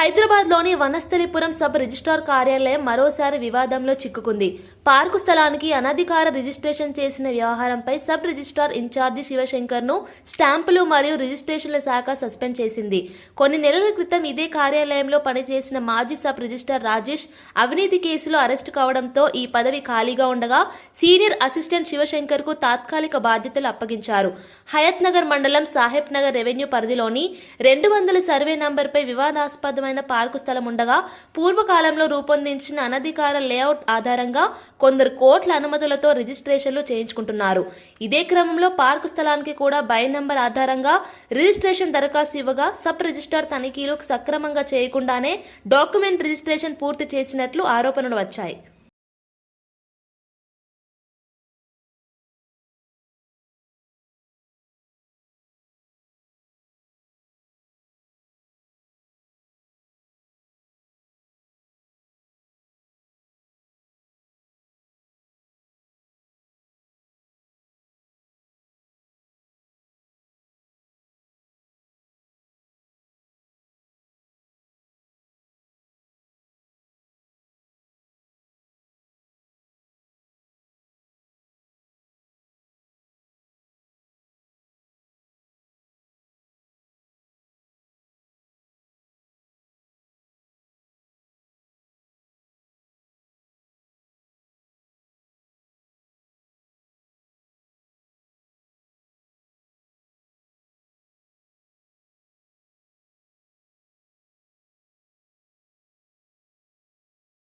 హైదరాబాద్లోని Vanasthalipuram sub registrar కార్యాలయం మరోసారి వివాదంలో చిక్కుకుంది. పార్కు స్థలానికి అనధికార రిజిస్ట్రేషన్ చేసిన వ్యవహారంపై సబ్ రిజిస్ట్రార్ ఇన్ఛార్జి శివశంకర్ను స్టాంపులు మరియు రిజిస్ట్రేషన్ల శాఖ సస్పెండ్ చేసింది. కొన్ని నెలల క్రితం ఇదే కార్యాలయంలో పనిచేసిన మాజీ సబ్ రిజిస్ట్రార్ రాజేష్ అవినీతి కేసులో అరెస్టు కావడంతో ఈ పదవి ఖాళీగా ఉండగా సీనియర్ అసిస్టెంట్ శివశంకర్కు తాత్కాలిక బాధ్యతలు అప్పగించారు. హయత్ నగర్ మండలం సాహెబ్ నగర్ రెవెన్యూ పరిధిలోని రెండు వందల సర్వే నంబర్పై వివాదాస్పదమైన పార్కు స్థలం ఉండగా పూర్వకాలంలో రూపొందించిన అనధికార లేఅవుట్ ఆధారంగా కొందరు కోట్ల అనుమతులతో రిజిస్ట్రేషన్లు చేయించుకుంటున్నారు. ఇదే క్రమంలో పార్కు స్థలానికి కూడా బై నంబర్ ఆధారంగా రిజిస్ట్రేషన్ దరఖాస్తు ఇవ్వగా సబ్ రిజిస్టార్ తనిఖీలు సక్రమంగా చేయకుండానే డాక్యుమెంట్ రిజిస్ట్రేషన్ పూర్తి చేసినట్లు ఆరోపణలు వచ్చాయి.